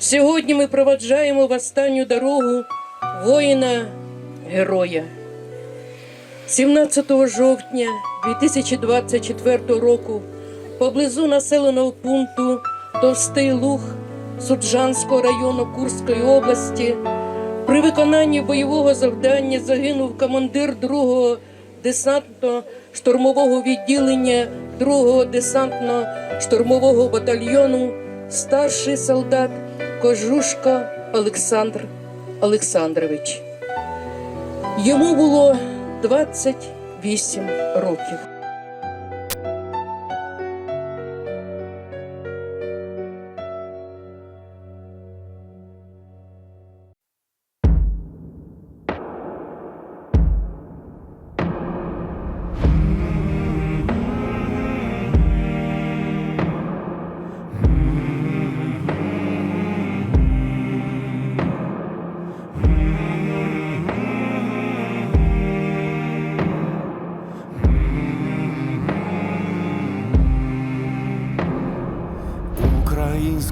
Сьогодні ми проваджаємо в останню дорогу воїна героя. 17 жовтня 2024 року поблизу населеного пункту Товстий Луг Суджанського району Курської області при виконанні бойового завдання загинув командир 2-го десантно-штурмового відділення 2-го десантно-штурмового батальйону старший солдат Кожушко Олександр Олександрович. Йому було 28 років.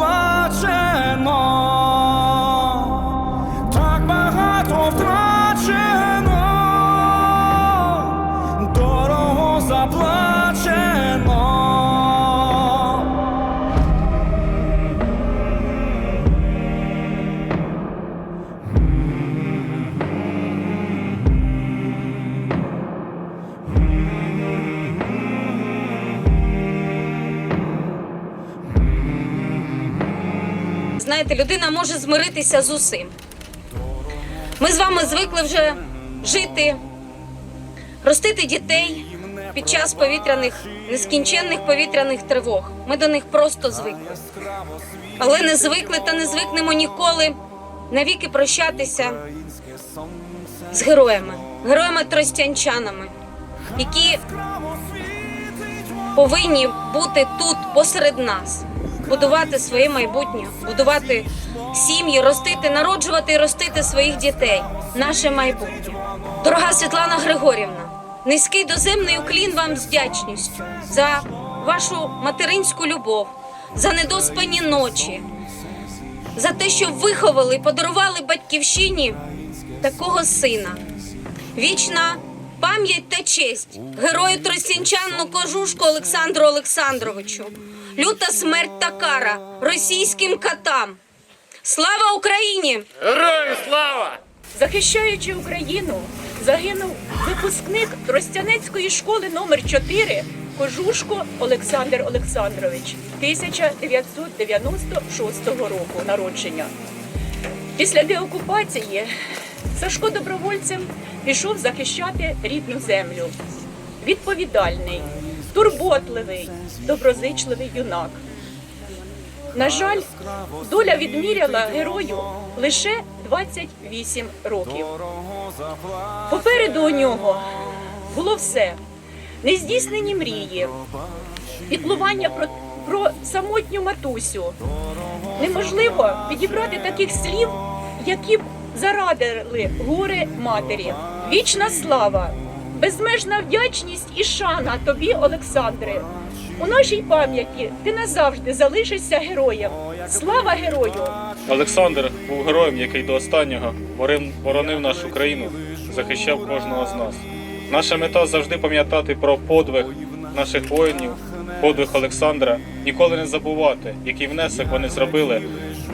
дорого Знаєте, людина може змиритися з усім. Ми з вами звикли вже жити, ростити дітей під час повітряних, нескінченних повітряних тривог. Ми до них просто звикли. Але не звикли та не звикнемо ніколи навіки прощатися з героями, героями тростянчанами, які повинні бути тут посеред нас, будувати своє майбутнє, будувати сім'ї, ростити, народжувати і ростити своїх дітей, наше майбутнє. Дорога Світлана Григорівна, низький доземний уклін вам з вдячністю за вашу материнську любов, за недоспані ночі, за те, що виховали і подарували батьківщині такого сина. Вічна пам'ять та честь герою Тростянчану Кожушку Олександру Олександровичу. Люта смерть та кара російським катам. Слава Україні! Героям слава! Захищаючи Україну, загинув випускник Тростянецької школи номер 4 Кожушко Олександр Олександрович 1996 року народження. Після деокупації Сашко добровольцем пішов захищати рідну землю. Відповідальний, турботливий, доброзичливий юнак. На жаль, доля відміряла герою лише 28 років. Попереду у нього було все: нездійснені мрії, піклування про, про самотню матусю. Неможливо підібрати таких слів, які б зарадили горе матері. Вічна слава, безмежна вдячність і шана тобі, Олександре, У нашій пам'яті ти назавжди залишишся героєм. Слава герою! Олександр був героєм, який до останнього боронив нашу країну, захищав кожного з нас. Наша мета завжди пам'ятати про подвиг наших воїнів, подвиг Олександра, ніколи не забувати, який внесок вони зробили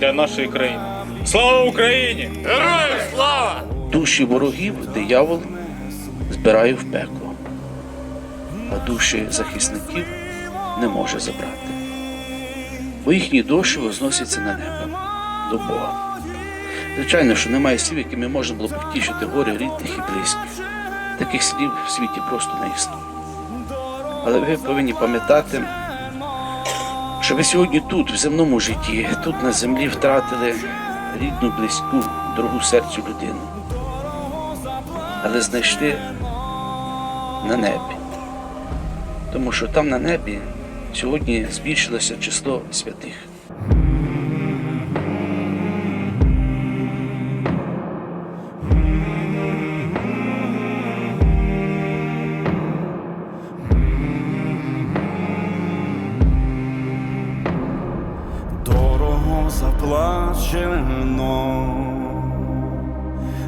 для нашої країни. Слава Україні! Героям слава! Душі ворогів диявол збирає в пекло, а душі захисників не може забрати. Бо їхні душі возносяться на небо до Бога. Звичайно, що немає слів, якими можна було б втішити горе рідних і близьких. Таких слів в світі просто не існує. Але ви повинні пам'ятати, що ви сьогодні тут, в земному житті, тут на землі втратили рідну, близьку, дорогу серцю людину але знайшли на небі. Тому що там на небі сьогодні збільшилося число святих. дорого заплачено,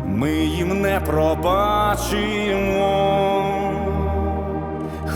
ми їм не пробачимо,